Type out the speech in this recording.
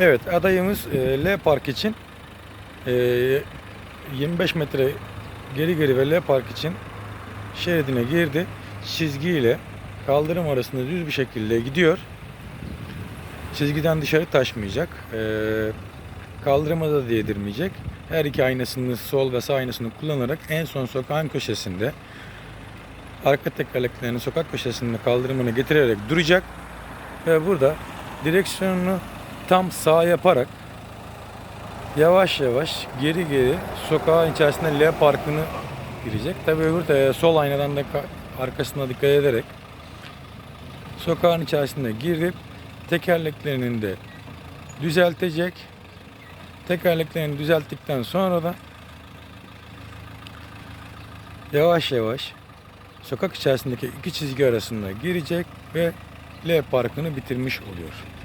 Evet adayımız e, L Park için e, 25 metre geri geri ve L Park için şeridine girdi. Çizgiyle kaldırım arasında düz bir şekilde gidiyor. Çizgiden dışarı taşmayacak. E, kaldırıma da değdirmeyecek. Her iki aynasını sol ve sağ aynasını kullanarak en son sokağın köşesinde arka tekerleklerini sokak köşesinde kaldırımını getirerek duracak ve burada direksiyonunu tam sağ yaparak yavaş yavaş geri geri sokağın içerisinde L parkını girecek. Tabii öbür de sol aynadan da ka- arkasına dikkat ederek sokağın içerisinde girip tekerleklerini de düzeltecek. Tekerleklerini düzelttikten sonra da yavaş yavaş sokak içerisindeki iki çizgi arasında girecek ve L parkını bitirmiş oluyor.